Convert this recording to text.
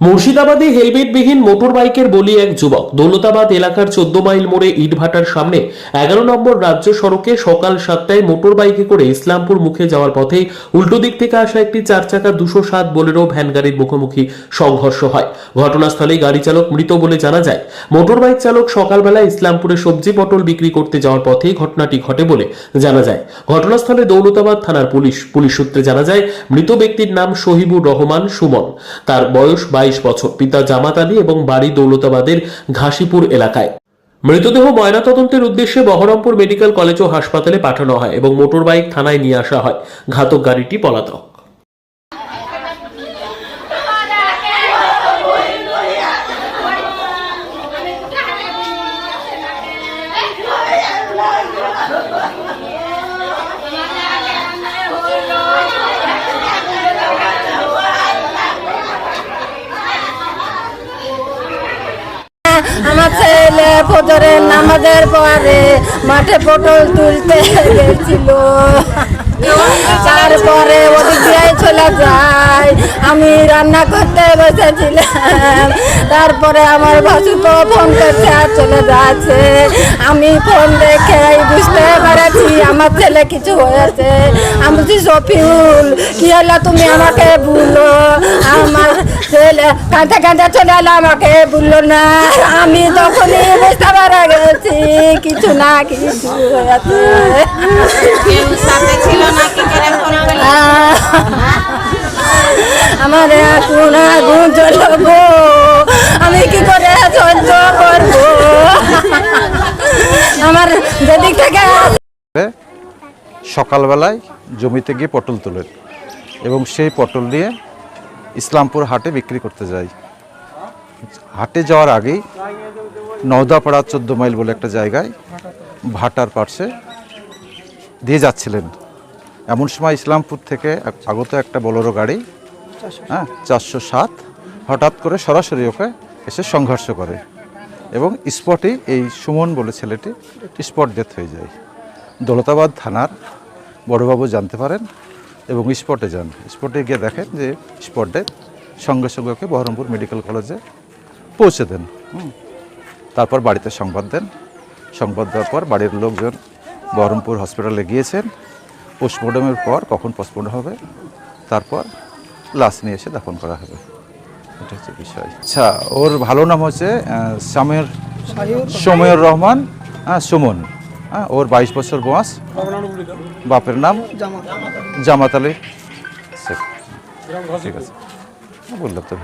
মুর্শিদাবাদে হেলমেটবিহীন মোটর বাইকের বলি এক যুবক। দৌলতাবাদ এলাকার চোদ্দ মাইল মোড়ে ইটভাটার সামনে এগারো নম্বর রাজ্য সড়কে সকাল সাতটায় মোটর বাইকে করে ইসলামপুর মুখে যাওয়ার পথেই উল্টো দিক থেকে আসা একটি চার চাকা দুশো সাত বোলেরো ভ্যান গাড়ির মুখোমুখি সংঘর্ষ হয়। ঘটনাস্থলে গাড়ি চালক মৃত বলে জানা যায়। মোটর বাইক চালক সকালবেলা ইসলামপুরে সবজি পটল বিক্রি করতে যাওয়ার পথেই ঘটনাটি ঘটে বলে জানা যায়। ঘটনাস্থলে দৌলতাবাদ থানার পুলিশ পুলিশ সূত্রে জানা যায়, মৃত ব্যক্তির নাম শহীবুর রহমান সুমন। তার বয়স বাইশ বছর। পিতা জামাত আলী এবং বাড়ি দৌলতাবাদের ঘাসিপুর এলাকায়। মৃতদেহ ময়নাতদন্তের উদ্দেশ্যে বহরমপুর মেডিকেল কলেজ ও হাসপাতালে পাঠানো হয় এবং মোটরবাইক থানায় নিয়ে আসা হয়। ঘাতক গাড়িটি পলাতক। আমার ছেলে ফজরের নামাজের পরে মাঠে পটল তুলতে গেছিল। তারপরে ওদিক চলে যায়। আমি রান্না করতে বসেছিলাম। তারপরে আমার ভাসুতো ফোন করছে আর চলে যাচ্ছে। আমি ফোন দেখে বুঝতে পেরেছি আমার ছেলে কিছু হয়েছে। আমি বলছি, সফিউল, কি হলো তুমি আমাকে বলল আমার কাঁদতে কাঁদতে চলে এলো আমাকে বলল না আমি তখনই বুঝতে পারা গেছি কিছু না কিছু আমার এখন আগুন জ্বলবো আমি কি করে সহ্য করব? আমার যেদিক থেকে সকালবেলায় জমিতে গিয়ে পটল তোলেন এবং সেই পটল নিয়ে ইসলামপুর হাটে বিক্রি করতে যাই। হাটে যাওয়ার আগেই নওদাপাড়া চোদ্দ মাইল বলে একটা জায়গায় ভাটার পার্শ্বে দিয়ে যাচ্ছিলেন। এমন সময় ইসলামপুর থেকে আগত একটা বলোরো গাড়ি হ্যাঁ চারশো সাত হঠাৎ করে সরাসরি ওকে এসে সংঘর্ষ করে এবং স্পটেই এই সুমন বলে ছেলেটি স্পট ডেথ হয়ে যায়। দৌলতাবাদ থানার বড়বাবু জানতে পারেন এবং স্পটে যান। স্পটে গিয়ে দেখেন যে স্পটে সঙ্গে সঙ্গে ওকে বহরমপুর মেডিকেল কলেজে পৌঁছে দেন। হুম। তারপর বাড়িতে সংবাদ দেন। সংবাদ দেওয়ার পর বাড়ির লোকজন বহরমপুর হসপিটালে গিয়েছেন। পোস্টমর্টমের পর কখন পোস্টমর্টম হবে তারপর লাশ নিয়ে এসে দাফন করা হবে। এটা হচ্ছে বিষয়। আচ্ছা ওর ভালো নাম হচ্ছে সামের সময়ের রহমান হ্যাঁ সুমন। হ্যাঁ ওর বাইশ বছর বয়স। বাপের নাম? জামাত। আলী। ঠিক আছে। বললাম তো